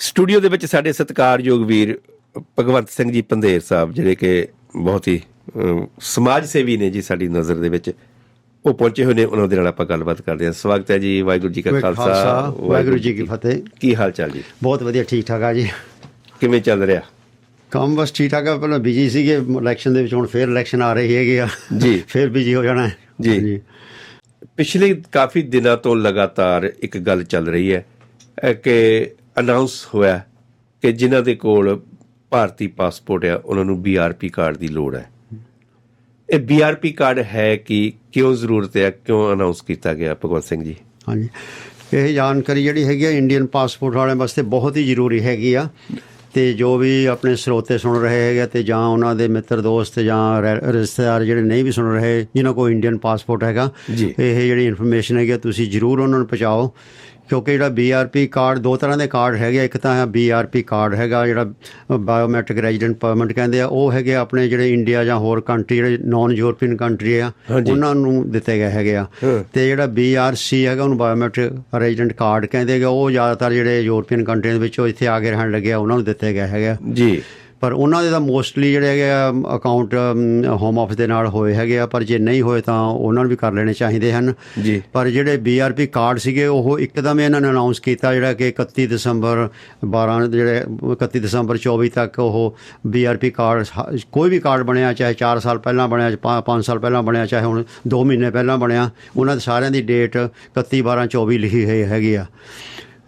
Studio ਦੇ ਵਿੱਚ ਸਾਡੇ ਸਤਿਕਾਰਯੋਗ ਵੀਰ ਭਗਵੰਤ ਸਿੰਘ ਜੀ ਪੰਧੇਰ ਸਾਹਿਬ ਜਿਹੜੇ ਕਿ ਬਹੁਤ ਹੀ ਸਮਾਜ ਸੇਵੀ ਨੇ ਜੀ ਸਾਡੀ ਨਜ਼ਰ ਦੇ ਵਿੱਚ। ਉਹ ਪਹੁੰਚੇ ਹੋਏ ਨੇ ਉਹਨਾਂ ਦੇ ਨਾਲ ਆਪਾਂ ਗੱਲਬਾਤ ਕਰਦੇ ਹਾਂ। ਸਵਾਗਤ ਹੈ ਜੀ ਵਾਹਿਗੁਰੂ ਜੀ ਕਾ ਖਾਲਸਾ ਵਾਹਿਗੁਰੂ ਜੀ ਕੀ ਫਤਿਹ। ਕੀ ਹਾਲ ਚਾਲ ਜੀ? ਬਹੁਤ ਵਧੀਆ ਠੀਕ ਠਾਕ ਆ ਜੀ। ਕਿਵੇਂ ਚੱਲ ਰਿਹਾ? ਕੰਮ ਬਸ ਠੀਕ ਠਾਕ ਆ ਪਹਿਲਾਂ ਬਿਜ਼ੀ ਸੀਗੇ ਇਲੈਕਸ਼ਨ ਦੇ ਵਿੱਚ ਹੁਣ ਫੇਰ ਇਲੈਕਸ਼ਨ ਆ ਰਹੀ ਹੈਗੀ ਆ ਜੀ। ਫੇਰ ਬਿਜ਼ੀ ਹੋ ਜਾਣਾ। ਜੀ। ਪਿਛਲੇ ਕਾਫੀ ਦਿਨਾਂ ਤੋਂ ਲਗਾਤਾਰ ਇੱਕ ਗੱਲ ਚੱਲ ਰਹੀ ਹੈ ਕਿ ਅਨਾਉਂਸ ਹੋਇਆ ਕਿ ਜਿਨ੍ਹਾਂ ਦੇ ਕੋਲ ਭਾਰਤੀ ਪਾਸਪੋਰਟ ਆ ਉਹਨਾਂ ਨੂੰ ਬੀਆਰਪੀ ਕਾਰਡ ਦੀ ਲੋੜ ਹੈ ਇਹ ਬੀਆਰਪੀ ਕਾਰਡ ਹੈ ਕਿ ਕਿਉਂ ਜ਼ਰੂਰਤ ਹੈ ਕਿਉਂ ਅਨਾਉਂਸ ਕੀਤਾ ਗਿਆ ਭਗਵੰਤ ਸਿੰਘ ਜੀ ਹਾਂਜੀ ਇਹ ਜਾਣਕਾਰੀ ਜਿਹੜੀ ਹੈਗੀ ਆ ਇੰਡੀਅਨ ਪਾਸਪੋਰਟ ਵਾਲਿਆਂ ਵਾਸਤੇ ਬਹੁਤ ਹੀ ਜ਼ਰੂਰੀ ਹੈਗੀ ਆ ਤੇ ਜੋ ਵੀ ਆਪਣੇ ਸਰੋਤੇ ਸੁਣ ਰਹੇ ਹੈਗੇ ਤੇ ਜਾਂ ਉਹਨਾਂ ਦੇ ਮਿੱਤਰ ਦੋਸਤ ਜਾਂ ਰਿਸ਼ਤੇਦਾਰ ਜਿਹੜੇ ਨਹੀਂ ਵੀ ਸੁਣ ਰਹੇ ਜਿਨ੍ਹਾਂ ਕੋਲ ਇੰਡੀਅਨ ਪਾਸਪੋਰਟ ਹੈਗਾ। ਇਹ ਜਿਹੜੀ ਇਨਫੋਰਮੇਸ਼ਨ ਹੈਗੀ ਤੁਸੀਂ ਜ਼ਰੂਰ ਉਹਨਾਂ ਨੂੰ ਪਹੁੰਚਾਓ ਕਿਉਂਕਿ ਜਿਹੜਾ ਬੀਆਰਪੀ ਕਾਰਡ ਦੋ ਤਰ੍ਹਾਂ ਦੇ ਕਾਰਡ ਹੈਗੇ ਆ। ਇੱਕ ਤਾਂ ਹੈ ਬੀਆਰਪੀ ਕਾਰਡ ਹੈਗਾ ਜਿਹੜਾ ਬਾਇਓਮੈਟ੍ਰਿਕ ਰੈਜ਼ੀਡੈਂਟ ਪਰਮਿਟ ਕਹਿੰਦੇ ਆ ਉਹ ਹੈਗੇ ਆਪਣੇ ਜਿਹੜੇ ਇੰਡੀਆ ਜਾਂ ਹੋਰ ਕੰਟਰੀ ਜਿਹੜੇ ਨਾਨ ਯੂਰਪੀਅਨ ਕੰਟਰੀ ਆ। ਉਹਨਾਂ ਨੂੰ ਦਿੱਤੇ ਗਏ ਹੈਗੇ ਆ। ਤੇ ਜਿਹੜਾ ਬੀਆਰਸੀ ਹੈਗਾ ਉਹਨੂੰ ਬਾਇਓਮੈਟ੍ਰਿਕ ਰੈਜ਼ੀਡੈਂਟ ਕਾਰਡ ਕਹਿੰਦੇ ਹੈਗੇ ਉਹ ਜ਼ਿਆਦਾਤਰ ਜਿਹੜੇ ਯੂਰਪੀਅਨ ਕੰਟਰੀਆਂ ਦੇ ਵਿੱਚ ਇੱਥੇ ਆ ਕੇ ਰਹਿਣ ਲੱਗੇ ਆ ਉਹਨਾਂ ਨੂੰ ਦਿੱਤੇ ਗਏ ਹੈਗੇ ਆ ਜੀ ਪਰ ਉਹਨਾਂ ਦੇ ਤਾਂ ਮੋਸਟਲੀ ਜਿਹੜੇ ਹੈਗੇ ਆ ਅਕਾਊਂਟ ਹੋਮ ਆਫਿਸ ਦੇ ਨਾਲ ਹੋਏ ਹੈਗੇ ਆ ਪਰ ਜੇ ਨਹੀਂ ਹੋਏ ਤਾਂ ਉਹਨਾਂ ਨੂੰ ਵੀ ਕਰ ਲੈਣੇ ਚਾਹੀਦੇ ਹਨ। ਜੀ। ਪਰ ਜਿਹੜੇ ਬੀਆਰਪੀ ਕਾਰਡ ਸੀਗੇ ਉਹ ਇੱਕਦਮ ਇਹਨਾਂ ਨੇ ਅਨਾਉਂਸ ਕੀਤਾ ਜਿਹੜਾ ਕਿ 31 ਦਸੰਬਰ 12 ਜਿਹੜੇ 31 ਦਸੰਬਰ 24 ਤੱਕ ਉਹ ਬੀਆਰਪੀ ਕਾਰਡ ਕੋਈ ਵੀ ਕਾਰਡ ਬਣਿਆ ਚਾਹੇ 4 ਸਾਲ ਪਹਿਲਾਂ ਬਣਿਆ 5 ਸਾਲ ਪਹਿਲਾਂ ਬਣਿਆ ਚਾਹੇ ਹੁਣ 2 ਮਹੀਨੇ ਪਹਿਲਾਂ ਬਣਿਆ ਉਹਨਾਂ ਦੇ ਸਾਰਿਆਂ ਦੀ ਡੇਟ 31 12 24 ਲਿਖੀ ਹੋਈ ਹੈਗੀ ਆ।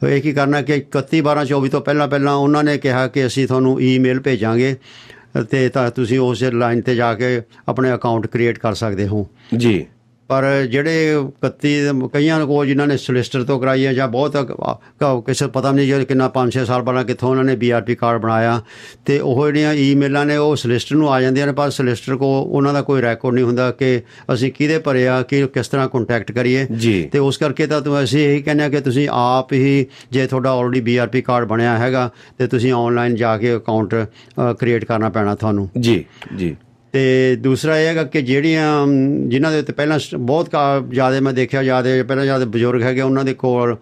ਇਹ ਕੀ ਕਰਨਾ ਕਿ 31 12 24 ਤੋਂ ਪਹਿਲਾਂ ਪਹਿਲਾਂ ਉਹਨਾਂ ਨੇ ਕਿਹਾ ਕਿ ਅਸੀਂ ਤੁਹਾਨੂੰ ਈਮੇਲ ਭੇਜਾਂਗੇ ਤੇ ਤਾਂ ਤੁਸੀਂ ਉਸ ਲਾਈਨ ਤੇ ਜਾ ਕੇ ਆਪਣੇ ਅਕਾਊਂਟ ਕ੍ਰੀਏਟ ਕਰ ਸਕਦੇ ਹੋ। ਜੀ। ਪਰ ਜਿਹੜੇ 31 ਦੇ- ਕਈਆਂ ਕੋਲ ਜਿਨ੍ਹਾਂ ਨੇ ਸੋਲਿਸਟਰ ਤੋਂ ਕਰਾਈ ਹੈ ਜਾਂ ਬਹੁਤ ਕਿਸੇ ਪਤਾ ਨਹੀਂ ਜੇ ਕਿੰਨਾ 5-6 ਸਾਲ ਪਹਿਲਾਂ ਕਿੱਥੋਂ ਉਹਨਾਂ ਨੇ ਬੀਆਰਪੀ ਕਾਰਡ ਬਣਾਇਆ। ਤੇ ਉਹ ਜਿਹੜੀਆਂ ਈਮੇਲਾਂ ਨੇ ਉਹ ਸੋਲਿਸਟਰ ਨੂੰ ਆ ਜਾਂਦੀਆਂ ਨੇ ਪਰ ਸੋਲਿਸਟਰ ਕੋ ਉਹਨਾਂ ਦਾ ਕੋਈ ਰੈਕੋਰਡ ਨਹੀਂ ਹੁੰਦਾ ਕਿ ਅਸੀਂ ਕਿਹਦੇ ਭਰੇ ਆ ਕਿ ਕਿਸ ਤਰ੍ਹਾਂ ਕੰਟੈਕਟ ਕਰੀਏ। ਤੇ ਉਸ ਕਰਕੇ ਤਾਂ ਤੁਸੀਂ ਅਸੀਂ ਇਹੀ ਕਹਿੰਦੇ ਆ ਕਿ ਤੁਸੀਂ ਆਪ ਹੀ ਜੇ ਤੁਹਾਡਾ ਆਲਰੇਡੀ ਬੀਆਰਪੀ ਕਾਰਡ ਬਣਿਆ ਹੈਗਾ ਤੇ ਤੁਸੀਂ ਆਨਲਾਈਨ ਜਾ ਕੇ ਅਕਾਊਂਟ ਕ੍ਰੀਏਟ ਕਰਨਾ ਪੈਣਾ ਤੁਹਾਨੂੰ। ਜੀ ਜੀ। ਤੇ ਦੂਸਰਾ ਇਹ ਹੈਗਾ ਕਿ ਜਿਹੜੀਆਂ ਅਮ, ਜਿਨ੍ਹਾਂ ਦੇ ਉੱਤੇ ਪਹਿਲਾਂ ਸ- ਬਹੁਤ ਜ਼ਿਆਦਾ ਮੈਂ ਦੇਖਿਆ ਜ਼ਿਆਦਾ ਪਹਿਲਾਂ ਜ਼ਿਆਦਾ ਬਜ਼ੁਰਗ ਹੈਗੇ ਉਹਨਾਂ ਦੇ ਕੋਲ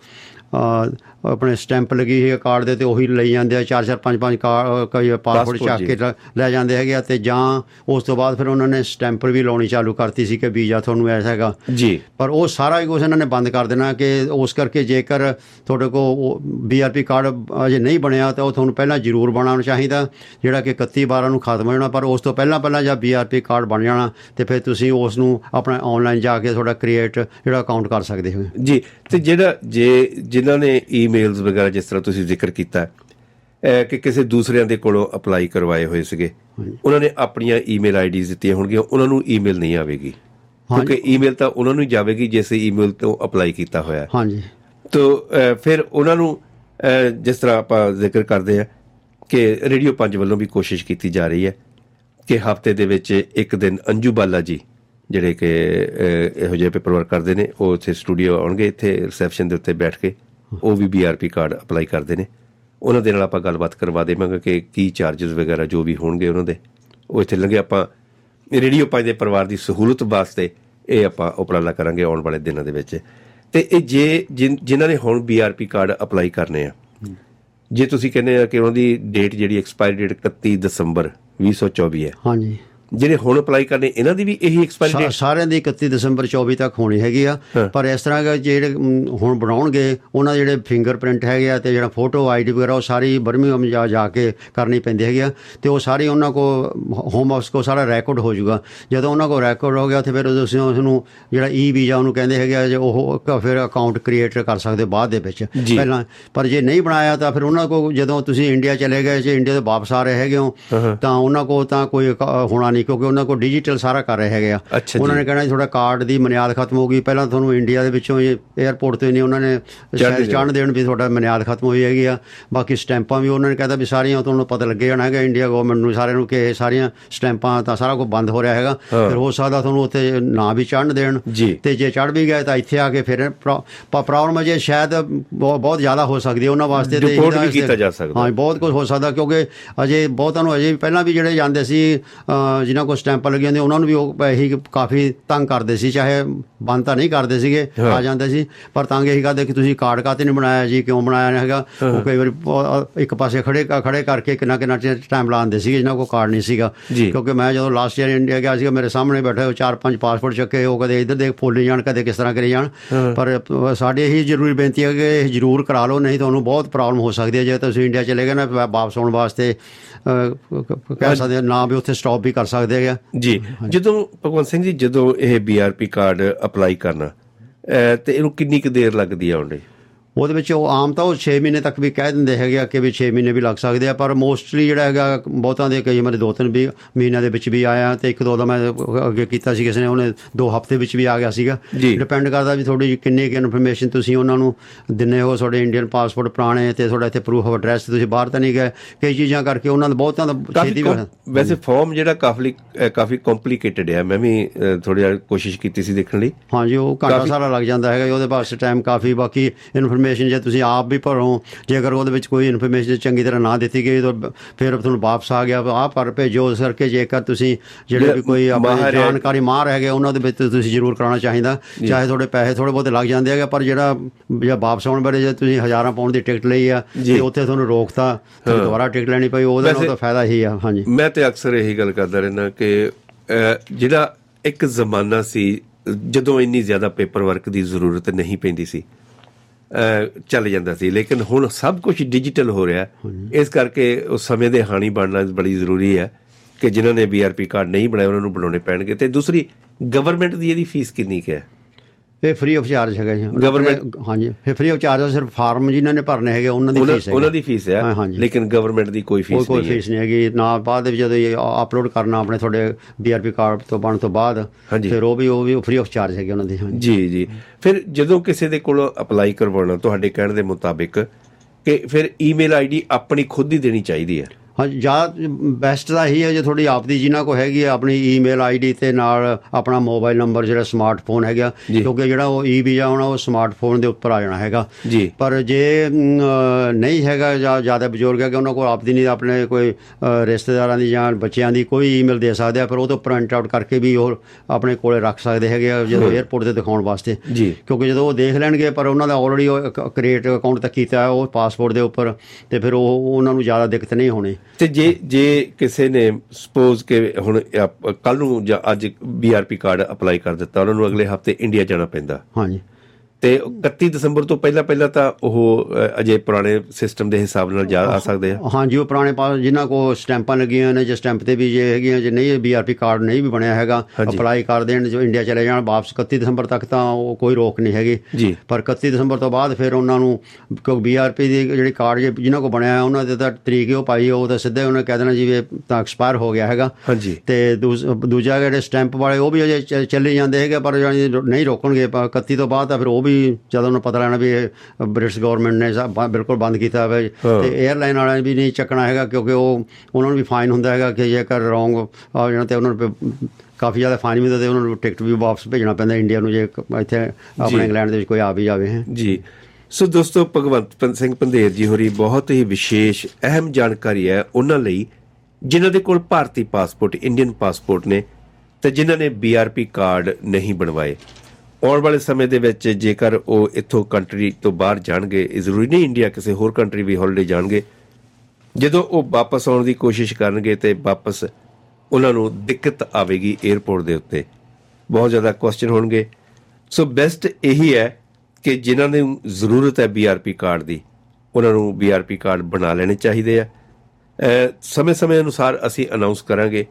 ਆਪਣੇ ਸਟੈਂਪ ਲੱਗੀ ਹੈ ਕਾਰਡ ਦੇ ਤੇ ਉਹੀ ਲਈ ਜਾਂਦੇ ਆ ਚਾਰ ਚਾਰ ਪੰਜ ਪੰਜ ਕਾਰਡ ਕਈ ਪਾਸਪੋਰਟ ਚੱਕ ਕੇ ਲ- ਜਾਂਦੇ ਹੈਗੇ ਤੇ ਜਾਂ ਉਸ ਤੋਂ ਬਾਅਦ ਫਿਰ ਉਹਨਾਂ ਨੇ ਸਟੈਂਪਰ ਵੀ ਲਾਉਣੀ ਚਾਲੂ ਕਰਤੀ ਸੀ ਕਿ ਵੀਜ਼ਾ ਤੁਹਾਨੂੰ ਐਸਾ ਹੈਗਾ। ਜੀ। ਪਰ ਉਹ ਸਾਰਾ ਹੀ ਕੁਝ ਇਹਨਾਂ ਨੇ ਬੰਦ ਕਰ ਦੇਣਾ ਕਿ ਉਸ ਕਰਕੇ ਜੇਕਰ ਤੁਹਾਡੇ ਕੋਲ ਬੀਆਰਪੀ ਕਾਰਡ ਅਜੇ ਨਹੀਂ ਬਣਿਆ ਤਾਂ ਉਹ ਤੁਹਾਨੂੰ ਪਹਿਲਾਂ ਜ਼ਰੂਰ ਬਣਾਉਣਾ ਚਾਹੀਦਾ ਜਿਹੜਾ ਕਿ 31 12 ਨੂੰ ਖਤਮ ਹੋ ਜਾਣਾ ਪਰ ਉਸ ਤੋਂ ਪਹਿਲਾਂ ਪਹਿਲਾਂ ਜਾਂ ਬੀਆਰਪੀ ਕਾਰਡ ਬਣ ਜਾਣਾ ਤੇ ਫਿਰ ਤੁਸੀਂ ਉਸ ਨੂੰ ਆਪਣਾ ਆਨਲਾਈਨ ਜਾ ਕੇ ਤੁਹਾਡਾ ਕ੍ਰੀਏਟ ਜਿਹੜਾ ਅਕਾਊਂਟ ਕਰ ਸਕਦੇ ਹੋ। ਜੀ ਤੇ ਜਿਹੜਾ ਜੇ ਜਿਨ੍ਹਾਂ ਨੇ ਈਮੇਲਸ ਵਗੈਰਾ ਜਿਸ ਤਰ੍ਹਾਂ ਤੁਸੀਂ ਜ਼ਿਕਰ ਕੀਤਾ ਕਿ ਕਿਸੇ ਦੂਸਰਿਆਂ ਦੇ ਕੋਲੋਂ ਅਪਲਾਈ ਕਰਵਾਏ ਹੋਏ ਸੀਗੇ। ਉਹਨਾਂ ਨੇ ਆਪਣੀਆਂ ਈਮੇਲ ਆਈਡੀਜ਼ ਦਿੱਤੀਆਂ ਹੋਣਗੀਆਂ ਉਹਨਾਂ ਨੂੰ ਈਮੇਲ ਨਹੀਂ ਆਵੇਗੀ। ਕਿਉਂਕਿ ਈਮੇਲ ਤਾਂ ਉਹਨਾਂ ਨੂੰ ਹੀ ਜਾਵੇਗੀ ਜਿਸ ਈਮੇਲ ਤੋਂ ਅਪਲਾਈ ਕੀਤਾ ਹੋਇਆ। ਹਾਂਜੀ। ਤੋ ਫਿਰ ਉਹਨਾਂ ਨੂੰ ਜਿਸ ਤਰ੍ਹਾਂ ਆਪਾਂ ਜ਼ਿਕਰ ਕਰਦੇ ਆ ਕਿ ਰੇਡੀਓ 5 ਵੱਲੋਂ ਵੀ ਕੋਸ਼ਿਸ਼ ਕੀਤੀ ਜਾ ਰਹੀ ਹੈ ਕਿ ਹਫ਼ਤੇ ਦੇ ਵਿੱਚ ਇੱਕ ਦਿਨ ਅੰਜੂ ਬਾਲਾ ਜੀ ਜਿਹੜੇ ਕਿ ਇਹੋ ਜਿਹੇ ਪੇਪਰ ਵਰਕ ਕਰਦੇ ਨੇ ਉਹ ਇੱਥੇ ਸਟੂਡੀਓ ਆਉਣਗੇ ਇੱਥੇ ਰਿਸੈਪਸ਼ਨ ਦੇ ਉੱਤੇ ਬੈਠ ਕੇ। ਉਹ ਵੀ ਬੀਆਰਪੀ ਕਾਰਡ ਅਪਲਾਈ ਕਰਦੇ ਨੇ। ਉਹਨਾਂ ਦੇ ਨਾਲ ਆਪਾਂ ਗੱਲਬਾਤ ਕਰਵਾ ਦੇਵਾਂਗੇ ਕਿ ਕੀ ਚਾਰजेस ਵਗੈਰਾ ਜੋ ਵੀ ਹੋਣਗੇ ਉਹਨਾਂ ਦੇ। ਉਹ ਇੱਥੇ ਲੰਗੇ ਆਪਾਂ ਰੇਡੀਓ 5 ਦੇ ਪਰਿਵਾਰ ਦੀ ਸਹੂਲਤ ਵਾਸਤੇ ਇਹ ਆਪਾਂ ਉਪਰਾਲਾ ਕਰਾਂਗੇ ਆਉਣ ਵਾਲੇ ਦਿਨਾਂ ਦੇ ਵਿੱਚ। ਤੇ ਇਹ ਜੇ ਜਿਨ- ਜਿਨ੍ਹਾਂ ਨੇ ਹੁਣ ਬੀਆਰਪੀ ਕਾਰਡ ਅਪਲਾਈ ਕਰਨੇ ਆ, ਜੇ ਤੁਸੀਂ ਕਹਿੰਦੇ ਆ ਕਿ ਉਹਨਾਂ ਦੀ ਡੇਟ ਜਿਹੜੀ ਐਕਸਪਾਇਰੀ ਡੇਟ 31 ਦਸੰਬਰ 2024 ਹੈ, ਹਾਂਜੀ। ਜਿਹੜੇ ਹੁਣ ਅਪਲਾਈ ਕਰਨੇ ਇਹਨਾਂ ਦੀ ਵੀ ਇਹੀ ਐਕਸਪਾਇਰੀ ਡੇਟ ਸਾਰਿਆਂ ਦੀ 31 ਦਸੰਬਰ 24 ਤੱਕ ਹੋਣੀ ਹੈਗੀ ਆ। ਪਰ ਇਸ ਤਰ੍ਹਾਂ ਕਿ ਜਿਹੜੇ ਹੁਣ ਬਣਾਉਣਗੇ ਉਹਨਾਂ ਦੇ ਜਿਹੜੇ ਫਿੰਗਰਪ੍ਰਿੰਟ ਹੈਗੇ ਆ ਤੇ ਜਿਹੜਾ ਫੋਟੋ ਆਈਡੀ ਵਗੈਰਾ ਉਹ ਸਾਰੀ ਬਰਮਿੰਗਮ ਜਾ ਜਾ ਕੇ ਕਰਨੀ ਪੈਂਦੀ ਹੈਗੀ ਆ। ਤੇ ਉਹ ਸਾਰੀ ਉਹਨਾਂ ਕੋ ਹੋਮ ਆਫਿਸ ਕੋ ਸਾਰਾ ਰੈਕੋਰਡ ਹੋ ਜਾਊਗਾ। ਜਦੋਂ ਉਹਨਾਂ ਕੋ ਰੈਕੋਰਡ ਹੋ ਗਿਆ ਤੇ ਫਿਰ ਤੁਸੀਂ ਉਸ ਨੂੰ ਜਿਹੜਾ ਈ ਵੀਜ਼ਾ ਉਹਨੂੰ ਕਹਿੰਦੇ ਹੈਗੇ ਆ ਜੇ ਉਹ ਫਿਰ ਅਕਾਊਂਟ ਕ੍ਰੀਏਟ ਕਰ ਸਕਦੇ ਬਾਅਦ ਦੇ ਵਿੱਚ। ਪਹਿਲਾਂ ਪਰ ਜੇ ਨਹੀਂ ਬਣਾਇਆ ਤਾਂ ਫਿਰ ਉਹਨਾਂ ਕੋ ਜਦੋਂ ਤੁਸੀਂ ਇੰਡੀਆ ਚਲੇ ਗਏ ਜੇ ਇੰਡੀਆ ਤੋਂ ਵਾਪਸ ਆ ਰਹੇ ਹੈਗੇ ਹੋ ਤਾਂ ਉਹਨਾਂ ਕੋ ਤਾਂ ਕੋਈ ਹੋਣਾ ਨਹੀਂ ਕਿਉਂਕਿ ਉਹਨਾਂ ਕੋ ਡਿਜੀਟਲ ਸਾਰਾ ਕਰ ਰਹੇ ਹੈਗੇ ਆ ਜੀ। ਉਹਨਾਂ ਨੇ ਕਹਿਣਾ ਜੀ ਤੁਹਾਡਾ ਕਾਰਡ ਦੀ ਮਿਆਦ ਖਤਮ ਹੋ ਗਈ ਪਹਿਲਾਂ ਤੁਹਾਨੂੰ ਇੰਡੀਆ ਦੇ ਵਿੱਚੋਂ 에ਅਰਪੋਰਟ ਤੋਂ ਹੀ ਨਹੀਂ ਉਹਨਾਂ ਨੇ। ਚੜ੍ਹਨ ਦੇਣ ਵੀ ਤੁਹਾਡਾ ਮਿਆਦ ਖਤਮ ਹੋਈ ਹੈਗੀ ਆ ਬਾਕੀ ਸਟੈਂਪਾਂ ਵੀ ਉਹਨਾਂ ਨੇ ਕਹਿੰਦਾ ਵੀ ਸਾਰੀਆਂ ਤੁਹਾਨੂੰ ਪਤਾ ਲੱਗੇ ਜਾਣਾ ਹੈਗਾ ਇੰਡੀਆ ਗਵਰਨਮੈਂਟ ਨੂੰ ਸਾਰਿਆਂ ਨੂੰ ਕਿ ਇਹ ਸਾਰੀਆਂ ਸਟੈਂਪਾਂ ਤਾਂ ਸਾਰਾ ਕੁਝ ਬੰਦ ਹੋ ਰਿਹਾ ਹੈਗਾ ਫਿਰ ਹੋ ਸਕਦਾ ਤੁਹਾਨੂੰ ਉੱਥੇ ਨਾ ਵੀ ਚੜ੍ਹਨ ਦੇਣ ਜੀ। ਤੇ ਜੇ ਚੜ੍ਹ ਵੀ ਗਏ ਤਾਂ ਇੱਥੇ ਆ ਕੇ ਫਿਰ ਪ੍ਰੋਬਲਮ ਅਜੇ ਸ਼ਾਇਦ ਬਹੁਤ ਜ਼ਿਆਦਾ ਹੋ ਸਕਦੀ ਹੈ ਉਹਨਾਂ ਵਾਸਤੇ ਤੇ ਇਹਦਾ- ਵੀ ਕੀਤਾ ਜਾ ਸਕਦਾ। ਹਾਂ ਬਹੁਤ ਕੁਝ ਹੋ ਸਕਦਾ ਕਿਉਂਕਿ ਅਜੇ ਬਹੁਤਾਂ ਨੂੰ ਅਜੇ ਪਹਿਲਾਂ ਵੀ ਜਿਹੜੇ ਜਾਂਦੇ ਸੀ ਜਿਨ੍ਹਾਂ ਕੋਲ ਸਟੈਂਪਾਂ ਲੱਗੀਆਂ ਹੁੰਦੀਆਂ ਉਹਨਾਂ ਨੂੰ ਵੀ ਉਹ ਇਹੀ ਕਾਫੀ ਤੰਗ ਕਰਦੇ ਸੀ, ਚਾਹੇ ਬੰਦ ਤਾਂ ਨਹੀਂ ਕਰਦੇ ਸੀਗੇ ਆ ਜਾਂਦੇ ਸੀ। ਪਰ ਤੰਗ ਇਹੀ ਕਰਦੇ ਕਿ ਤੁਸੀਂ ਕਾਰਡ ਕਾਤੇ ਨਹੀਂ ਬਣਾਇਆ ਜੀ ਕਿਉਂ ਬਣਾਇਆ ਨਹੀਂ ਹੈਗਾ? ਉਹ ਕਈ ਵਾਰੀ ਇੱਕ ਪਾਸੇ ਖੜੇ ਖੜੇ ਕਰਕੇ ਕਿੰਨਾ ਕਿੰਨਾ ਟਾਈਮ ਲਾਉਂਦੇ ਸੀਗੇ ਜਿਨ੍ਹਾਂ ਕੋਲ ਕਾਰਡ ਨਹੀਂ ਸੀਗਾ। ਕਿਉਂਕਿ ਮੈਂ ਜਦੋਂ ਲਾਸਟ ਈਅਰ ਇੰਡੀਆ ਗਿਆ ਸੀਗਾ ਮੇਰੇ ਸਾਹਮਣੇ ਬੈਠੇ ਉਹ ਚਾਰ ਪੰਜ ਪਾਸਪੋਰਟ ਚੱਕੇ ਉਹ ਕਦੇ ਇੱਧਰ ਦੇਖ ਫੋਲੀ ਜਾਣ ਕਦੇ ਕਿਸ ਤਰ੍ਹਾਂ ਕਰੀ ਜਾਣ। ਪਰ ਸਾਡੀ ਇਹੀ ਜ਼ਰੂਰੀ ਬੇਨਤੀ ਹੈ ਕਿ ਇਹ ਜ਼ਰੂਰ ਕਰਾ ਲਓ ਨਹੀਂ ਤੁਹਾਨੂੰ ਬਹੁਤ ਪ੍ਰੋਬਲਮ ਹੋ ਸਕਦੀ ਹੈ। ਜੇ ਤੁਸੀਂ ਇੰਡੀਆ ਚਲੇ ਗਏ ਨਾ ਵਾਪਸ ਆਉਣ ਵਾਸਤੇ ਕਹਿ ਸਕਦੇ ਨਾ ਵੀ ਉੱਥੇ ਸਟਾਪ ਵੀ ਕਰ ਸਕਦੇ ਹੈਗੇ ਜੀ। ਜਦੋਂ ਭਗਵੰਤ ਸਿੰਘ ਜੀ ਜਦੋਂ ਇਹ ਬੀਆਰਪੀ ਕਾਰਡ ਅਪਲਾਈ ਕਰਨਾ। ਅਹ, ਤੇ ਇਹਨੂੰ ਕਿੰਨੀ ਕੁ ਦੇਰ ਲੱਗਦੀ ਆ ਆਉਂਦੇ ਉਹਦੇ ਵਿੱਚ ਉਹ ਆਮ ਤਾਂ ਉਹ 6 ਮਹੀਨੇ ਤੱਕ ਵੀ ਕਹਿ ਦਿੰਦੇ ਹੈਗੇ ਆ ਕਿ ਵੀ 6 ਮਹੀਨੇ ਵੀ ਲੱਗ ਸਕਦੇ ਆ ਪਰ ਮੋਸਟਲੀ ਜਿਹੜਾ ਹੈਗਾ ਬਹੁਤਾਂ ਦੇ ਕਈ ਵਾਰੀ ਦੋ ਤਿੰਨ ਵੀ ਮਹੀਨਿਆਂ ਦੇ ਵਿੱਚ ਵੀ ਆਇਆ ਤੇ ਇੱਕ ਦੋ ਦਾ ਮੈਂ ਅੱਗੇ ਕੀਤਾ ਸੀ ਕਿਸੇ ਨੇ ਉਹਨੇ ਦੋ ਹਫ਼ਤੇ ਵਿੱਚ ਵੀ ਆ ਗਿਆ ਸੀਗਾ। ਡਿਪੈਂਡ ਕਰਦਾ ਵੀ ਤੁਹਾਡੀ ਕਿੰਨੀ ਕਿ ਇਨਫੋਰਮੇਸ਼ਨ ਤੁਸੀਂ ਉਹਨਾਂ ਨੂੰ ਦਿੰਨੇ ਹੋ ਤੁਹਾਡੇ ਇੰਡੀਅਨ ਪਾਸਪੋਰਟ ਪੁਰਾਣੇ ਤੇ ਤੁਹਾਡਾ ਇੱਥੇ ਪ੍ਰੂਫ ਆਫ ਐਡਰੈਸ ਤੁਸੀਂ ਬਾਹਰ ਤਾਂ ਨਹੀਂ ਗਏ। ਕਈ ਚੀਜ਼ਾਂ ਕਰਕੇ ਉਹਨਾਂ ਦਾ ਬਹੁਤਾਂ ਦਾ ਕਾਫੀ ਛੇਤੀ ਵੈਸੇ ਫਾਰਮ ਜਿਹੜਾ ਕਾਫੀ ਕਾਫੀ ਕੰਪਲਿਕੇਟਡ ਹੈ ਮੈਂ ਵੀ ਥੋੜੀ ਜਿਹਾ ਕੋਸ਼ਿਸ਼ ਕੀਤੀ ਸੀ ਦੇਖਣ ਲਈ। ਹਾਂਜੀ ਉਹ ਘੰਟਾ ਸਾਰਾ ਲੱਗ ਜਾਂਦਾ ਹੈਗਾ ਉਹਦੇ ਵਾਸਤੇ ਟਾਈਮ ਕਾਫੀ ਬਾਕੀ ਇਨਫੋਰਮੇਸ਼ਨ ਜੇ ਤੁਸੀਂ ਆਪ ਵੀ ਭਰੋ ਜੇਕਰ ਉਹਦੇ ਵਿੱਚ ਕੋਈ ਇਨਫੋਰਮੇਸ਼ਨ ਚੰਗੀ ਤਰ੍ਹਾਂ ਨਾ ਦਿੱਤੀ ਗਈ ਤਾਂ ਫਿਰ ਤੁਹਾਨੂੰ ਵਾਪਸ ਆ ਗਿਆ ਆਪ ਪਰ ਭੇਜੋ ਉਸ ਕਰਕੇ ਜੇਕਰ ਤੁਸੀਂ ਜਿਹੜੇ ਵੀ ਕੋਈ ਆਪਣੀ ਜਾਣਕਾਰੀ ਮਾਰ ਹੈਗੇ ਉਹਨਾਂ ਦੇ ਵਿੱਚ ਤੁਸੀਂ ਜ਼ਰੂਰ ਕਰਾਉਣਾ ਚਾਹੀਦਾ ਚਾਹੇ ਤੁਹਾਡੇ ਪੈਸੇ ਥੋੜੇ ਬਹੁਤੇ ਲੱਗ ਜਾਂਦੇ ਹੈਗੇ ਪਰ ਜਿਹੜਾ ਜਾਂ ਵਾਪਸ ਆਉਣ ਬਾਰੇ ਜੇ ਤੁਸੀਂ ਹਜ਼ਾਰਾਂ ਪਾਉਂਡ ਦੀ ਟਿਕਟ ਲਈ ਆ ਜੀ। ਤੇ ਉੱਥੇ ਤੁਹਾਨੂੰ ਰੋਕਤਾ ਤੇ ਦੁਬਾਰਾ ਟਿਕਟ ਲੈਣੀ ਪਈ ਉਹਦੇ ਤਾਂ ਫਾਇਦਾ ਹੀ ਆ ਹਾਂਜੀ। ਮੈਂ ਤੇ ਅਕਸਰ ਇਹੀ ਗੱਲ ਕਰਦਾ ਰਹਿੰਦਾ ਕਿ ਜਿਹੜਾ ਇੱਕ ਜ਼ਮਾਨਾ ਸੀ ਜਦੋਂ ਇੰਨੀ ਜ਼ਿਆਦਾ ਪੇਪਰ ਵਰਕ ਦੀ ਜ਼ਰੂਰਤ ਨਹੀਂ ਪੈਂਦੀ ਸੀ ਚੱਲ ਜਾਂਦਾ ਸੀ। ਲੇਕਿਨ ਹੁਣ ਸਭ ਕੁਝ ਡਿਜੀਟਲ ਹੋ ਰਿਹਾ ਇਸ ਕਰਕੇ ਉਸ ਸਮੇਂ ਦੇ ਹਾਣੀ ਬਣਨਾ ਬੜੀ ਜ਼ਰੂਰੀ ਹੈ ਕਿ ਜਿਨ੍ਹਾਂ ਨੇ ਬੀਆਰਪੀ ਕਾਰਡ ਨਹੀਂ ਬਣਾਏ ਉਹਨਾਂ ਨੂੰ ਬਣਾਉਣੇ ਪੈਣਗੇ। ਤੇ ਦੂਸਰੀ ਗਵਰਨਮੈਂਟ ਦੀ ਇਹਦੀ ਫੀਸ ਕਿੰਨੀ ਕੁ ਹੈ? ਇਹ ਫ੍ਰੀ ਆਫ ਚਾਰਜ ਹੈਗਾ ਜੀ। Government- ਹਾਂਜੀ ਇਹ ਫ੍ਰੀ ਆਫ ਚਾਰਜ ਸਿਰਫ ਫਾਰਮ ਜਿਨ੍ਹਾਂ ਨੇ ਭਰਨੇ ਹੈਗੇ ਉਹਨਾਂ ਦੀ ਫੀਸ ਹੈ ਉਹਨਾਂ ਦੀ ਫੀਸ ਹੈ। ਲੇਕਿਨ ਗਵਰਨਮੈਂਟ ਦੀ ਕੋਈ ਕੋਈ ਫੀਸ ਕੋਈ ਨਹੀਂ ਹੈ। ਫੀਸ ਨਹੀਂ ਹੈਗੀ। ਨਾ ਬਾਅਦ ਵਿੱਚ ਜਦੋਂ ਇਹ ਅਪਲੋਡ ਕਰਨਾ ਆਪਣੇ ਤੁਹਾਡੇ ਬੀਆਰਪੀ ਕਾਰਡ ਤੋਂ ਬਣਨ ਤੋਂ ਬਾਅਦ। ਫਿਰ ਉਹ ਵੀ ਉਹ ਵੀ ਫ੍ਰੀ ਆਫ ਚਾਰਜ ਹੈਗੇ ਉਹਨਾਂ ਦੀ ਹਾਂਜੀ। ਜੀ ਜੀ। ਫਿਰ ਜਦੋਂ ਕਿਸੇ ਦੇ ਕੋਲੋਂ ਅਪਲਾਈ ਕਰਵਾਉਣਾ ਤੁਹਾਡੇ ਕਹਿਣ ਦੇ ਮੁਤਾਬਿਕ ਕਿ ਫਿਰ ਈਮੇਲ ਆਈਡੀ ਆਪਣੀ ਖੁਦ ਹੀ ਦੇਣੀ ਚਾਹੀਦੀ ਹੈ। ਹਾਂ ਜ਼ਿਆਦਾ ਬੈਸਟ ਤਾਂ ਇਹੀ ਹੈ ਜੇ ਤੁਹਾਡੀ ਆਪ ਦੀ ਜਿਨ੍ਹਾਂ ਕੋ ਹੈਗੀ ਹੈ ਆਪਣੀ ਈਮੇਲ ਆਈਡੀ ਤੇ ਨਾਲ ਆਪਣਾ ਮੋਬਾਈਲ ਨੰਬਰ ਜਿਹੜਾ ਸਮਾਰਟਫੋਨ ਹੈਗਾ ਜੀ। ਕਿਉਂਕਿ ਜਿਹੜਾ ਉਹ ਈ ਵੀਜ਼ਾ ਹੋਣਾ ਉਹ ਸਮਾਰਟਫੋਨ ਦੇ ਉੱਪਰ ਆ ਜਾਣਾ ਹੈਗਾ। ਜੀ। ਪਰ ਜੇ ਨਹੀਂ ਹੈਗਾ ਜਾਂ ਜ਼ਿਆਦਾ ਬਜ਼ੁਰਗ ਹੈ ਕਿ ਉਹਨਾਂ ਕੋਲ ਆਪਦੀ ਨਹੀਂ ਆਪਣੇ ਕੋਈ ਰਿਸ਼ਤੇਦਾਰਾਂ ਦੀ ਜਾਂ ਬੱਚਿਆਂ ਦੀ ਕੋਈ ਈਮੇਲ ਦੇ ਸਕਦੇ ਆ ਪਰ ਉਹ ਤੋਂ ਪ੍ਰਿੰਟ ਆਊਟ ਕਰਕੇ ਵੀ ਉਹ ਆਪਣੇ ਕੋਲੇ ਰੱਖ ਸਕਦੇ ਹੈਗੇ ਆ ਜਦੋਂ 에ਅਰਪੋਰਟ ਤੇ ਦਿਖਾਉਣ ਵਾਸਤੇ। ਜੀ। ਕਿਉਂਕਿ ਜਦੋਂ ਉਹ ਦੇਖ ਲੈਣਗੇ ਪਰ ਉਹਨਾਂ ਦਾ ਆਲਰੇਡੀ ਕ੍ਰੀਏਟ ਅਕਾਊਂਟ ਤਾਂ ਕੀਤਾ ਹੈ ਉਹ ਪਾਸਪੋਰਟ ਦੇ ਉੱਪਰ ਤੇ ਫਿਰ ਉਹ ਉਹਨਾਂ ਨੂੰ ਜ਼ਿਆਦਾ ਦਿੱਕਤ ਨਹੀਂ ਹੋਣੀ। ਤੇ ਜੇ ਜੇ ਕਿਸੇ ਨੇ ਸਪੋਜ਼ ਕਿ ਹੁਣ ਕੱਲ ਨੂੰ ਜਾਂ ਅੱਜ ਬੀਆਰਪੀ ਕਾਰਡ ਅਪਲਾਈ ਕਰ ਦਿੱਤਾ, ਉਹਨਾਂ ਨੂੰ ਅਗਲੇ ਹਫ਼ਤੇ ਇੰਡੀਆ ਜਾਣਾ ਪੈਂਦਾ। ਹਾਂਜੀ। ਤੇ 31 ਦਸੰਬਰ ਤੋਂ ਪਹਿਲਾਂ ਪਹਿਲਾਂ ਤਾਂ ਉਹ ਅਜੇ ਪੁਰਾਣੇ ਸਿਸਟਮ ਦੇ ਹਿਸਾਬ ਨਾਲ ਜਾ ਆ ਸਕਦੇ ਆ। ਹਾਂਜੀ ਉਹ ਪੁਰਾਣੇ ਪਾਸ ਜਿਨ੍ਹਾਂ ਕੋ ਸਟੈਂਪਾਂ ਲੱਗੀਆਂ ਨੇ ਜੇ ਸਟੈਂਪ ਤੇ ਵੀ ਜੇ ਹੈਗੀਆਂ ਜੇ ਨਹੀਂ ਬੀਆਰਪੀ ਕਾਰਡ ਨਹੀਂ ਵੀ ਬਣਿਆ ਹੈਗਾ। ਅਪਲਾਈ ਕਰ ਦੇਣ ਜੋ ਇੰਡੀਆ ਚਲੇ ਜਾਣ ਵਾਪਸ 31 ਦਸੰਬਰ ਤੱਕ ਤਾਂ ਉਹ ਕੋਈ ਰੋਕ ਨਹੀਂ ਹੈਗੀ। ਪਰ 31 ਦਸੰਬਰ ਤੋਂ ਬਾਅਦ ਫਿਰ ਉਹਨਾਂ ਨੂੰ ਕਿਉਂਕਿ ਬੀਆਰਪੀ ਦੀ ਜਿਹੜੀ ਕਾਰਡ ਜੇ ਜਿਨ੍ਹਾਂ ਕੋ ਬਣਿਆ ਹੈ, ਉਹਨਾਂ ਦੇ ਤਾਂ ਤਰੀਕ ਉਹ ਪਾਈ ਉਹ ਤਾਂ ਸਿੱਧੇ ਉਹਨੇ ਕਹਿ ਦੇਣਾ ਜੀ ਇਹ ਤਾਂ ਐਕਸਪਾਇਰ ਹੋ ਗਿਆ ਹੈਗਾ। ਤੇ ਦੂਜਾ ਜਿਹੜੇ ਸਟੈਂਪ ਵਾਲੇ ਉਹ ਵੀ ਅਜੇ ਚੱਲੇ ਜਾਂਦੇ ਹੈਗੇ ਪਰ ਨਹੀਂ ਰੋਕਣਗੇ ਪਰ 31 ਤੋਂ ਬਾਅਦ ਤਾਂ ਫਿਰ ਉਹ ਵੀ ਜਦੋਂ ਉਹਨੂੰ ਪਤਾ ਲੈਣਾ ਵੀ ਇਹ ਬ੍ਰਿਟਿਸ਼ ਗਵਰਨਮੈਂਟ ਨੇ ਬ- ਬਿਲਕੁਲ ਬੰਦ ਕੀਤਾ ਹੋਇਆ ਹੈ। ਤੇ 에ਅਰਲਾਈਨ ਵਾਲਿਆਂ ਨੇ ਵੀ ਨਹੀਂ ਚੱਕਣਾ ਹੈਗਾ ਕਿਉਂਕਿ ਉਹ ਉਹਨਾਂ ਨੂੰ ਵੀ ਫਾਈਨ ਹੁੰਦਾ ਹੈਗਾ ਕਿ ਜੇਕਰ ਰੋਂਗ ਆ ਜਾਣਾ ਤੇ ਉਹਨਾਂ ਨੂੰ ਪ- ਕਾਫੀ ਜ਼ਿਆਦਾ ਫਾਈਨ ਵੀ ਤੇ ਉਹਨਾਂ ਨੂੰ ਟਿਕਟ ਵੀ ਵਾਪਸ ਭੇਜਣਾ ਪੈਂਦਾ ਇੰਡੀਆ ਨੂੰ ਜੇ ਕ- ਇੱਥੇ ਆਪਣੇ ਇੰਗਲੈਂਡ ਦੇ ਵਿੱਚ ਕੋਈ ਆ ਵੀ ਜਾਵੇ ਹੈ। ਜੀ। ਸੋ ਦੋਸਤੋ ਭਗਵੰਤ ਪੰ- ਸਿੰਘ ਪੰਧੇਰ ਜੀ ਹੋਰੀ ਬਹੁਤ ਹੀ ਵਿਸ਼ੇਸ਼ ਅਹਿਮ ਜਾਣਕਾਰੀ ਹੈ ਉਹਨਾਂ ਲਈ ਜਿਨ੍ਹਾਂ ਦੇ ਕੋਲ ਭਾਰਤੀ ਪਾਸਪੋਰਟ ਇੰਡੀਅਨ ਪਾਸਪੋਰਟ ਨੇ ਤੇ ਜਿਨ੍ਹਾਂ ਨੇ ਬੀਆਰਪੀ ਕਾਰਡ ਨਹੀਂ ਬਣਵਾਏ। ਆਉਣ ਵਾਲੇ ਸਮੇਂ ਦੇ ਵਿੱਚ ਜੇਕਰ ਉਹ ਇੱਥੋਂ ਕੰਟਰੀ ਤੋਂ ਬਾਹਰ ਜਾਣਗੇ, ਇਹ ਜ਼ਰੂਰੀ ਨਹੀਂ ਇੰਡੀਆ ਕਿਸੇ ਹੋਰ ਕੰਟਰੀ ਵੀ ਹੌਲੀਡੇ ਜਾਣਗੇ। ਜਦੋਂ ਉਹ ਵਾਪਸ ਆਉਣ ਦੀ ਕੋਸ਼ਿਸ਼ ਕਰਨਗੇ ਤੇ ਵਾਪਸ ਉਹਨਾਂ ਨੂੰ ਦਿੱਕਤ ਆਵੇਗੀ 에ਅਰਪੋਰਟ ਦੇ ਉੱਤੇ। ਬਹੁਤ ਜ਼ਿਆਦਾ ਕੁਐਸਚਨ ਹੋਣਗੇ। ਸੋ ਬੈਸਟ ਇਹੀ ਹੈ ਕਿ ਜਿਨ੍ਹਾਂ ਨੂੰ ਜ਼ਰੂਰਤ ਹੈ ਬੀਆਰਪੀ ਕਾਰਡ ਦੀ, ਉਹਨਾਂ ਨੂੰ ਬੀਆਰਪੀ ਕਾਰਡ ਬਣਾ ਲੈਣੇ ਚਾਹੀਦੇ ਆ। ਸਮੇਂ-ਸਮੇਂ ਅਨੁਸਾਰ ਅਸੀਂ ਅਨਾਉਂਸ ਕਰਾਂਗੇ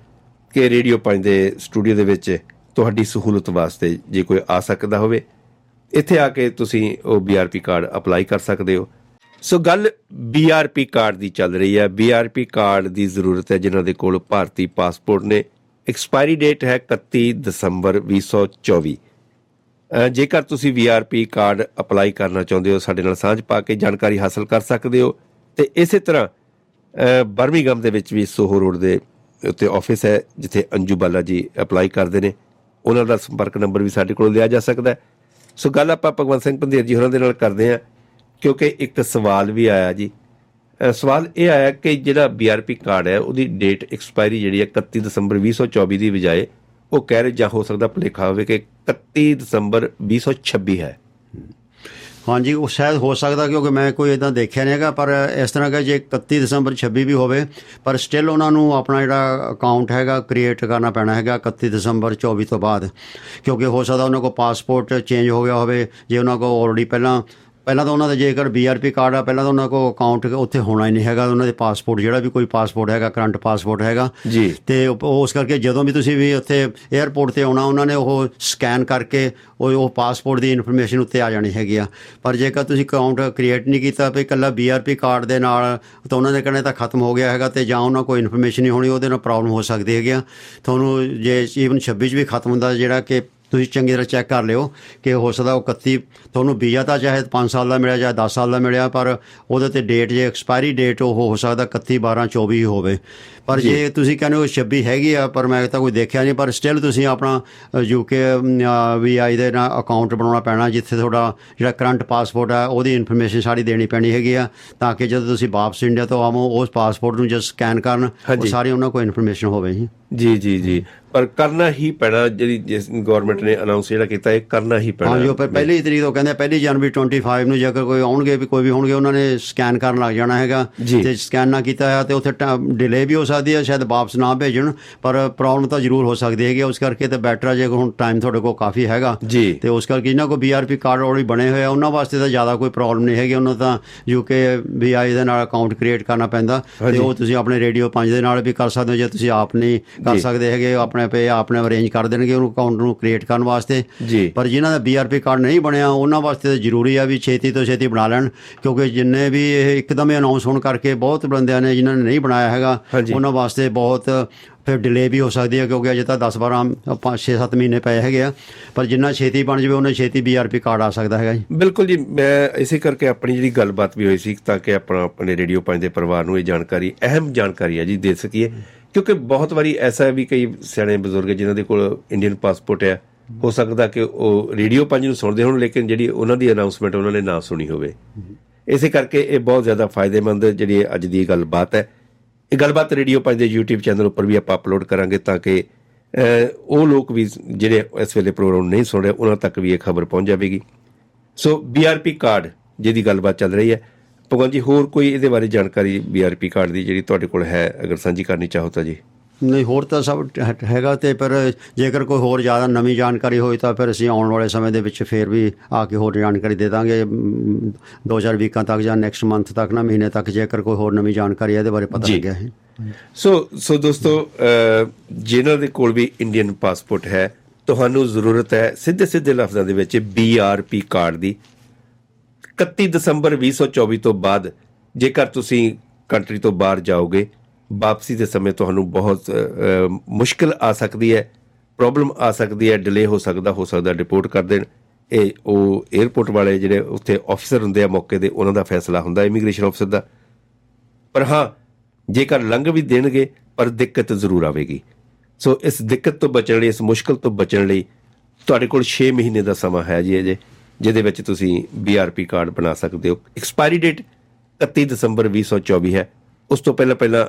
ਕਿ ਰੇਡੀਓ 5 ਦੇ ਸਟੂਡੀਓ ਦੇ ਵਿੱਚ ਤੁਹਾਡੀ ਸਹੂਲਤ ਵਾਸਤੇ ਜੇ ਕੋਈ ਆ ਸਕਦਾ ਹੋਵੇ ਇੱਥੇ ਆ ਕੇ ਤੁਸੀਂ ਉਹ ਬੀਆਰਪੀ ਕਾਰਡ ਅਪਲਾਈ ਕਰ ਸਕਦੇ ਹੋ। ਸੋ ਗੱਲ ਬੀਆਰਪੀ ਕਾਰਡ ਦੀ ਚੱਲ ਰਹੀ ਹੈ। ਬੀਆਰਪੀ ਕਾਰਡ ਦੀ ਜ਼ਰੂਰਤ ਹੈ ਜਿਨ੍ਹਾਂ ਦੇ ਕੋਲ ਭਾਰਤੀ ਪਾਸਪੋਰਟ ਨੇ। ਐਕਸਪਾਇਰੀ ਡੇਟ ਹੈ 31 ਦਸੰਬਰ 2024 ਅ, ਜੇਕਰ ਤੁਸੀਂ ਵੀਆਰਪੀ ਕਾਰਡ ਅਪਲਾਈ ਕਰਨਾ ਚਾਹੁੰਦੇ ਹੋ ਸਾਡੇ ਨਾਲ ਸਾਂਝ ਪਾ ਕੇ ਜਾਣਕਾਰੀ ਹਾਸਲ ਕਰ ਸਕਦੇ ਹੋ। ਤੇ ਇਸੇ ਤਰ੍ਹਾਂ ਅ, ਬਰਮਿੰਗਮ ਦੇ ਵਿੱਚ ਵੀ ਸੋਹੋ ਰੋਡ ਦੇ ਉੱਤੇ ਆਫਿਸ ਹੈ ਜਿੱਥੇ ਅੰਜੂ ਬਾਲਾ ਜੀ ਅਪਲਾਈ ਕਰਦੇ ਨੇ। ਉਹਨਾਂ ਦਾ ਸੰਪਰਕ ਨੰਬਰ ਵੀ ਸਾਡੇ ਕੋਲ ਲਿਆ ਜਾ ਸਕਦਾ ਸੋ ਗੱਲ ਆਪਾਂ ਭਗਵੰਤ ਸਿੰਘ ਪੰਧੇਰ ਜੀ ਹੋਰਾਂ ਦੇ ਨਾਲ ਕਰਦੇ ਹਾਂ, ਕਿਉਂਕਿ ਇੱਕ ਸਵਾਲ ਵੀ ਆਇਆ ਜੀ। ਸਵਾਲ ਇਹ ਆਇਆ ਕਿ ਜਿਹੜਾ BRP ਕਾਰਡ ਹੈ, ਉਹਦੀ ਡੇਟ ਐਕਸਪਾਇਰੀ ਜਿਹੜੀ ਹੈ 31 ਦਸੰਬਰ 2024 ਦੀ ਬਜਾਏ, ਉਹ ਕਹਿ ਰਹੇ ਜਾਂ ਹੋ ਸਕਦਾ ਭੁਲੇਖਾ ਹੋਵੇ ਕਿ 31 ਦਸੰਬਰ 2026 ਹੈ। ਹਾਂਜੀ, ਉਹ ਸ਼ਾਇਦ ਹੋ ਸਕਦਾ ਕਿਉਂਕਿ ਮੈਂ ਕੋਈ ਇਦਾਂ ਦੇਖਿਆ ਨਹੀਂ ਹੈਗਾ, ਪਰ ਇਸ ਤਰ੍ਹਾਂ ਕਿ ਜੇ 31 ਦਸੰਬਰ 26 ਵੀ ਹੋਵੇ, ਪਰ ਸਟਿਲ ਉਹਨਾਂ ਨੂੰ ਆਪਣਾ ਜਿਹੜਾ ਅਕਾਊਂਟ ਹੈਗਾ ਕ੍ਰੀਏਟ ਕਰਨਾ ਪੈਣਾ ਹੈਗਾ 31 ਦਸੰਬਰ 24 ਤੋਂ ਬਾਅਦ। ਕਿਉਂਕਿ ਹੋ ਸਕਦਾ ਉਹਨਾਂ ਕੋਲ ਪਾਸਪੋਰਟ ਚੇਂਜ ਹੋ ਗਿਆ ਹੋਵੇ, ਜੇ ਉਹਨਾਂ ਕੋਲ ਆਲਰੇਡੀ ਪਹਿਲਾਂ ਪਹਿਲਾਂ ਤਾਂ ਉਹਨਾਂ ਦਾ ਜੇਕਰ ਬੀਆਰਪੀ ਕਾਰਡ ਆ ਪਹਿਲਾਂ ਤਾਂ ਉਹਨਾਂ ਕੋਲ ਅਕਾਊਂਟ ਉੱਥੇ ਹੋਣਾ ਹੀ ਨਹੀਂ ਹੈਗਾ ਉਹਨਾਂ ਦੇ ਪਾਸਪੋਰਟ ਜਿਹੜਾ ਵੀ ਕੋਈ ਪਾਸਪੋਰਟ ਹੈਗਾ ਕਰੰਟ ਪਾਸਪੋਰਟ ਹੈਗਾ। ਜੀ। ਤੇ ਉਸ ਕਰਕੇ ਜਦੋਂ ਵੀ ਤੁਸੀਂ ਵੀ ਉੱਥੇ 에ਅਰਪੋਰਟ ਤੇ ਆਉਣਾ ਉਹਨਾਂ ਨੇ ਉਹ ਸਕੈਨ ਕਰਕੇ ਉਹ ਉਹ ਪਾਸਪੋਰਟ ਦੀ ਇਨਫੋਰਮੇਸ਼ਨ ਉੱਤੇ ਆ ਜਾਣੀ ਹੈਗੀ ਆ। ਪਰ ਜੇਕਰ ਤੁਸੀਂ ਅਕਾਊਂਟ ਕ੍ਰੀਏਟ ਨਹੀਂ ਕੀਤਾ ਵੀ ਇਕੱਲਾ ਬੀਆਰਪੀ ਕਾਰਡ ਦੇ ਨਾਲ ਤਾਂ ਉਹਨਾਂ ਦੇ ਕਹਿੰਦੇ ਤਾਂ ਖਤਮ ਹੋ ਗਿਆ ਹੈਗਾ ਤੇ ਜਾਂ ਉਹਨਾਂ ਕੋਈ ਇਨਫੋਰਮੇਸ਼ਨ ਨਹੀਂ ਹੋਣੀ ਉਹਦੇ ਨਾਲ ਪ੍ਰੋਬਲਮ ਹੋ ਸਕਦੀ ਹੈਗੀ ਆ। ਤੁਹਾਨੂੰ ਜੇ ਈਵਨ 26 ਚ ਵੀ ਖਤਮ ਹੁੰਦਾ ਜਿਹੜਾ ਕਿ ਤੁਸੀਂ ਚੰਗੀ ਤਰ੍ਹਾਂ ਚੈੱਕ ਕਰ ਲਿਓ ਕਿ ਹੋ ਸਕਦਾ ਉਹ 31 ਤੁਹਾਨੂੰ ਵੀਜ਼ਾ ਤਾਂ ਚਾਹੇ 5 ਸਾਲ ਦਾ ਮਿਲਿਆ ਜਾਂ 10 ਸਾਲ ਦਾ ਮਿਲਿਆ ਪਰ ਉਹਦੇ ਤੇ ਡੇਟ ਜੇ ਐਕਸਪਾਇਰੀ ਡੇਟ ਉਹ ਹੋ ਸਕਦਾ 31 12 24 ਹੀ ਹੋਵੇ। ਪਰ ਜੇ। ਤੁਸੀਂ ਕਹਿੰਦੇ ਹੋ 26 ਹੈਗੀ ਆ ਪਰ ਮੈਂ ਤਾਂ ਕੋਈ ਦੇਖਿਆ ਨਹੀਂ ਪਰ ਸਟਿਲ ਤੁਸੀਂ ਆਪਣਾ ਯੂਕੇ ਵੀਆਈ ਦੇ ਨਾਲ ਅਕਾਊਂਟ ਬਣਾਉਣਾ ਪੈਣਾ ਜਿੱਥੇ ਤੁਹਾਡਾ ਜਿਹੜਾ ਕਰੰਟ ਪਾਸਪੋਰਟ ਹੈ ਉਹਦੀ ਇਨਫੋਰਮੇਸ਼ਨ ਸਾਰੀ ਦੇਣੀ ਪੈਣੀ ਹੈਗੀ ਆ ਤਾਂ ਕਿ ਜਦੋਂ ਤੁਸੀਂ ਵਾਪਸ ਇੰਡੀਆ ਤੋਂ ਆਵੋ ਉਸ ਪਾਸਪੋਰਟ ਨੂੰ ਜਦ ਸਕੈਨ ਕਰਨ ਉਹ। ਸਾਰੀ ਉਹਨਾਂ ਕੋਲ ਇਨਫੋਰਮੇਸ਼ਨ ਹੋਵੇ ਜੀ ਜੀ ਜੀ। ਪਰ ਕਰਨਾ ਹੀ ਪੈਣਾ ਜਿਹੜੀ ਜਿਸ ਗਵਰਨਮੈਂਟ ਨੇ ਅਨਾਉਂਸ ਜਿਹੜਾ ਕੀਤਾ ਇਹ ਕਰਨਾ ਹੀ ਪੈਣਾ। ਹਾਂ ਜੋ ਪਹਿਲੀ ਤਰੀਕ ਤੋਂ ਕਹਿੰਦੇ ਪਹਿਲੀ ਜਨਵਰੀ 25 ਨੂੰ ਜੇਕਰ ਕੋਈ ਆਉਣਗੇ ਵੀ ਕੋਈ ਵੀ ਹੋਣਗੇ ਉਹਨਾਂ ਨੇ ਸਕੈਨ ਕਰਨ ਲੱਗ ਜਾਣਾ ਹੈਗਾ। ਤੇ ਸਕੈਨ ਨਾ ਕੀਤਾ ਹੈ ਤੇ ਉੱਥੇ ਡਿਲੇ ਵੀ ਹੋ ਸਕਦੀ ਹੈ ਸ਼ਾਇਦ ਵਾਪਸ ਨਾ ਭੇਜਣ ਪਰ ਪ੍ਰੋਬਲਮ ਤਾਂ ਜ਼ਰੂਰ ਹੋ ਸਕਦੀ ਹੈਗੀ ਉਸ ਕਰਕੇ ਤੇ ਬੈਟਰ ਹੈ ਜੇ ਹੁਣ ਟਾਈਮ ਤੁਹਾਡੇ ਕੋਲ ਕਾਫੀ ਹੈਗਾ। ਤੇ ਉਸ ਕਰਕੇ ਜਿਹਨਾਂ ਕੋਲ ਬੀਆਰਪੀ ਕਾਰਡ ਆਲਰੇਡੀ ਬਣੇ ਹੋਏ ਆ ਉਹਨਾਂ ਵਾਸਤੇ ਤਾਂ ਜ਼ਿਆਦਾ ਕੋਈ ਪ੍ਰੋਬਲਮ ਨਹੀਂ ਹੈਗੀ। ਉਹਨਾਂ ਤਾਂ ਯੂਕੇ ਵੀਆਈ ਦੇ ਨਾਲ ਅਕਾਊਂਟ ਕ੍ਰੀਏਟ ਕਰਨਾ ਪੈਂਦਾ। ਤੇ। ਉਹ ਤੁਸੀਂ ਆਪਣੇ ਰੇਡੀਓ 5 ਦੇ ਨਾਲ ਵੀ ਕਰ ਸਕਦੇ ਹੋ ਜੇ ਤੁਸੀਂ ਆਪ ਨਹੀਂ ਕਰ। ਸਕਦੇ ਹੈਗੇ ਆਪਣੇ ਪੇ ਆਪਣੇ ਅਰੇਂਜ ਕਰ ਦੇਣਗੇ ਉਹਨੂੰ ਅਕਾਊਂਟ ਨੂੰ ਕ੍ਰੀਏਟ ਕਰਨ ਵਾਸਤੇ। ਪਰ ਜਿਨ੍ਹਾਂ ਦਾ ਬੀਆਰਪੀ ਕਾਰਡ ਨਹੀਂ ਬਣਿਆ ਉਹਨਾਂ ਵਾਸਤੇ ਤਾਂ ਜ਼ਰੂਰੀ ਆ ਵੀ ਛੇਤੀ ਤੋਂ ਛੇਤੀ ਬਣਾ ਲੈਣ ਕਿਉਂਕਿ ਜਿੰਨੇ ਵੀ ਇਹ ਇੱਕਦਮ ਅਨਾਉਂਸ ਹੋਣ ਕਰਕੇ ਬਹੁਤ ਬੰਦਿਆਂ ਨੇ ਜਿਨ੍ਹਾਂ ਨੇ ਨਹੀਂ ਬਣਾਇਆ ਹੈਗਾ। ਉਹਨਾਂ ਵਾਸਤੇ ਬਹੁਤ ਫਿਰ ਡਿਲੇ ਵੀ ਹੋ ਸਕਦੀ ਹੈ ਕਿਉਂਕਿ ਅਜੇ ਤਾਂ 10 12 5 6 7 ਮਹੀਨੇ ਪਏ ਹੈਗੇ ਆ। ਪਰ ਜਿੰਨਾ ਛੇਤੀ ਬਣ ਜਾਵੇ ਉਹਨਾਂ ਛੇਤੀ ਬੀਆਰਪੀ ਕਾਰਡ ਆ ਸਕਦਾ ਹੈਗਾ ਜੀ। ਬਿਲਕੁਲ ਜੀ ਮੈਂ ਇਸੇ ਕਰਕੇ ਆਪਣੀ ਜਿਹੜੀ ਗੱਲਬਾਤ ਵੀ ਹੋਈ ਸੀ ਤਾਂ ਕਿ ਆਪਣਾ ਆਪਣੇ ਰੇਡੀਓ 5 ਦੇ ਪਰਿਵਾਰ ਨੂੰ ਇਹ ਜਾਣਕਾਰੀ ਅਹਿਮ ਜਾਣਕਾਰੀ ਹੈ ਜੀ ਦੇ ਸਕੀਏ। ਕਿਉਂਕਿ ਬਹੁਤ ਵਾਰੀ ਐਸਾ ਵੀ ਕਈ ਸਿਆਣੇ ਬਜ਼ੁਰਗ ਜਿਨ੍ਹਾਂ ਦੇ ਕੋਲ ਇੰਡੀਅਨ ਪਾਸਪੋਰਟ ਹੈ ਹੋ ਸਕਦਾ ਕਿ ਉਹ ਰੇਡੀਓ ਪੰਜ ਨੂੰ ਸੁਣਦੇ ਹੋਣ, ਲੇਕਿਨ ਜਿਹੜੀ ਉਹਨਾਂ ਦੀ ਅਨਾਉਂਸਮੈਂਟ ਉਹਨਾਂ ਨੇ ਨਾ ਸੁਣੀ ਹੋਵੇ। ਇਸੇ ਕਰਕੇ ਇਹ ਬਹੁਤ ਜ਼ਿਆਦਾ ਫਾਇਦੇਮੰਦ ਜਿਹੜੀ ਅੱਜ ਦੀ ਗੱਲਬਾਤ ਹੈ। ਇਹ ਗੱਲਬਾਤ ਰੇਡੀਓ ਪੰਜ ਦੇ YouTube ਚੈਨਲ ਉੱਪਰ ਵੀ ਆਪਾਂ ਅਪਲੋਡ ਕਰਾਂਗੇ ਤਾਂ ਕਿ ਉਹ ਲੋਕ ਵੀ ਜਿਹੜੇ ਇਸ ਵੇਲੇ ਪ੍ਰੋਗਰਾਮ ਨਹੀਂ ਸੁਣ ਰਹੇ, ਉਹਨਾਂ ਤੱਕ ਵੀ ਇਹ ਖਬਰ ਪਹੁੰਚ ਜਾਵੇਗੀ। ਸੋ ਬੀਆਰਪੀ ਕਾਰਡ ਜਿਹਦੀ ਗੱਲਬਾਤ ਚੱਲ ਰਹੀ ਹੈ। ਭਗਵਾਨ ਜੀ ਹੋਰ ਕੋਈ ਇਹਦੇ ਬਾਰੇ ਜਾਣਕਾਰੀ ਬੀਆਰਪੀ ਕਾਰਡ ਦੀ ਜਿਹੜੀ ਤੁਹਾਡੇ ਕੋਲ ਹੈ ਅਗਰ ਸਾਂਝੀ ਕਰਨੀ ਚਾਹੋ ਤਾਂ ਜੀ? ਨਹੀਂ ਹੋਰ ਤਾਂ ਸਭ ਹੈਗਾ ਤੇ ਪਰ ਜੇਕਰ ਕੋਈ ਹੋਰ ਜ਼ਿਆਦਾ ਨਵੀਂ ਜਾਣਕਾਰੀ ਹੋਈ ਤਾਂ ਫਿਰ ਅਸੀਂ ਆਉਣ ਵਾਲੇ ਸਮੇਂ ਦੇ ਵਿੱਚ ਫੇਰ ਵੀ ਆ ਕੇ ਹੋਰ ਜਾਣਕਾਰੀ ਦੇ ਦਾਂਗੇ। ਅਮ, ਦੋ ਚਾਰ ਵੀਕਾਂ ਤੱਕ ਜਾਂ ਨੈਕਸਟ ਮੰਥ ਤੱਕ ਨਾ ਮਹੀਨੇ ਤੱਕ ਜੇਕਰ ਕੋਈ ਹੋਰ ਨਵੀਂ ਜਾਣਕਾਰੀ ਇਹਦੇ ਬਾਰੇ ਪਤਾ। ਲੱਗਿਆ ਹੈ। ਸੋ ਸੋ ਦੋਸਤੋ ਜਿਨ੍ਹਾਂ ਦੇ ਕੋਲ ਵੀ ਇੰਡੀਅਨ ਪਾਸਪੋਰਟ ਹੈ ਤੁਹਾਨੂੰ ਜ਼ਰੂਰਤ ਹੈ ਸਿੱਧੇ ਸਿੱਧੇ ਲਫ਼ਜ਼ਾਂ ਦੇ ਵਿੱਚ ਬੀਆਰਪੀ ਕਾਰਡ ਦੀ। 31 ਦਸੰਬਰ 2024 ਤੋਂ ਬਾਅਦ ਜੇਕਰ ਤੁਸੀਂ ਕੰਟਰੀ ਤੋਂ ਬਾਹਰ ਜਾਓਗੇ ਵਾਪਸੀ ਦੇ ਸਮੇਂ ਤੁਹਾਨੂੰ ਬਹੁਤ ਅਹ, ਮੁਸ਼ਕਲ ਆ ਸਕਦੀ ਹੈ ਪ੍ਰੋਬਲਮ ਆ ਸਕਦੀ ਹੈ ਡਿਲੇ ਹੋ ਸਕਦਾ ਹੋ ਸਕਦਾ ਰਿਪੋਰਟ ਕਰ ਦੇਣ। ਇਹ ਉਹ 에ਅਰਪੋਰਟ ਵਾਲੇ ਜਿਹੜੇ ਉੱਥੇ ਆਫੀਸਰ ਹੁੰਦੇ ਆ ਮੌਕੇ ਦੇ ਉਹਨਾਂ ਦਾ ਫੈਸਲਾ ਹੁੰਦਾ ਇਮੀਗ੍ਰੇਸ਼ਨ ਆਫੀਸਰ ਦਾ। ਪਰ ਹਾਂ ਜੇਕਰ ਲੰਘ ਵੀ ਦੇਣਗੇ ਪਰ ਦਿੱਕਤ ਜ਼ਰੂਰ ਆਵੇਗੀ। ਸੋ ਇਸ ਦਿੱਕਤ ਤੋਂ ਬਚਣ ਲਈ ਇਸ ਮੁਸ਼ਕਲ ਤੋਂ ਬਚਣ ਲਈ ਤੁਹਾਡੇ ਕੋਲ 6 ਮਹੀਨੇ ਦਾ ਸਮਾਂ ਹੈ ਜੀ ਅਜੇ। ਜਿਹਦੇ ਵਿੱਚ ਤੁਸੀਂ BRP ਕਾਰਡ ਬਣਾ ਸਕਦੇ ਹੋ। ਐਕਸਪਾਇਰੀ ਡੇਟ 31 ਦਸੰਬਰ 2024 ਹੈ। ਉਸ ਤੋਂ ਪਹਿਲਾਂ ਪਹਿਲਾਂ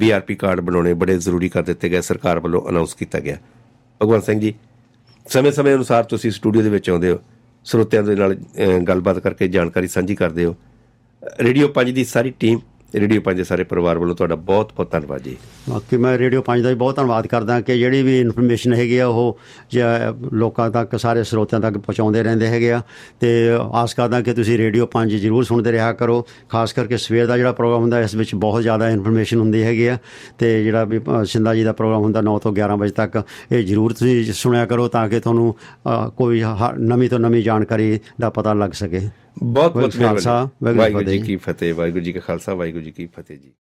BRP ਕਾਰਡ ਬਣਾਉਣੇ ਬੜੇ ਜ਼ਰੂਰੀ ਕਰ ਦਿੱਤੇ ਗਏ, ਸਰਕਾਰ ਵੱਲੋਂ ਅਨਾਉਂਸ ਕੀਤਾ ਗਿਆ। ਭਗਵੰਤ ਸਿੰਘ ਜੀ, ਸਮੇਂ-ਸਮੇਂ ਅਨੁਸਾਰ ਤੁਸੀਂ ਸਟੂਡੀਓ ਦੇ ਵਿੱਚ ਆਉਂਦੇ ਹੋ। ਸਰੋਤਿਆਂ ਦੇ ਨਾਲ ਗੱਲਬਾਤ ਕਰਕੇ ਜਾਣਕਾਰੀ ਸਾਂਝੀ ਕਰਦੇ ਹੋ। ਰੇਡੀਓ 5 ਦੀ ਸਾਰੀ ਟੀਮ ਰੇਡੀਓ 5 ਦੇ ਸਾਰੇ ਪਰਿਵਾਰ ਵੱਲੋਂ ਤੁਹਾਡਾ ਬਹੁਤ-ਬਹੁਤ ਧੰਨਵਾਦ ਜੀ। ਬਾਕੀ ਮੈਂ ਰੇਡੀਓ 5 ਦਾ ਵੀ ਬਹੁਤ ਧੰਨਵਾਦ ਕਰਦਾ ਕਿ ਜਿਹੜੀ ਵੀ ਇਨਫੋਰਮੇਸ਼ਨ ਹੈਗੀ ਆ ਉਹ ਜ- ਲੋਕਾਂ ਤੱਕ ਸਾਰੇ ਸਰੋਤਿਆਂ ਤੱਕ ਪਹੁੰਚਾਉਂਦੇ ਰਹਿੰਦੇ ਹੈਗੇ ਆ। ਤੇ ਆਸ ਕਰਦਾ ਕਿ ਤੁਸੀਂ ਰੇਡੀਓ 5 ਜ਼ਰੂਰ ਸੁਣਦੇ ਰਿਹਾ ਕਰੋ। ਖਾਸ ਕਰਕੇ ਸਵੇਰ ਦਾ ਜਿਹੜਾ ਪ੍ਰੋਗਰਾਮ ਹੁੰਦਾ ਇਸ ਵਿੱਚ ਬਹੁਤ ਜ਼ਿਆਦਾ ਇਨਫੋਰਮੇਸ਼ਨ ਹੁੰਦੀ ਹੈਗੀ ਆ। ਤੇ ਜਿਹੜਾ ਵੀ ਅ, ਸਿੰਧਾ ਜੀ ਦਾ ਪ੍ਰੋਗਰਾਮ ਹੁੰਦਾ 9 ਤੋਂ 11 ਵਜੇ ਤੱਕ ਇਹ ਜ਼ਰੂਰ ਤੁਸੀਂ ਸੁਣਿਆ ਕਰੋ ਤਾਂ ਕਿ ਤੁਹਾਨੂੰ ਕੋਈ ਹ- ਨਵੀਂ ਤੋਂ ਨਵੀਂ ਜਾਣਕਾਰੀ ਦਾ ਪਤਾ ਲੱਗ ਸਕੇ। ਬਹੁਤ ਬਹੁਤ ਖਾਲਸਾ, ਵਾਹਿਗੁਰੂ ਜੀ। ਕੀ ਫਤਿਹ ਵਾਹਿਗੁਰੂ ਜੀ ਕਾ ਖਾਲਸਾ ਵਾਹਿਗੁਰੂ ਜੀ ਕੀ ਫਤਿਹ ਜੀ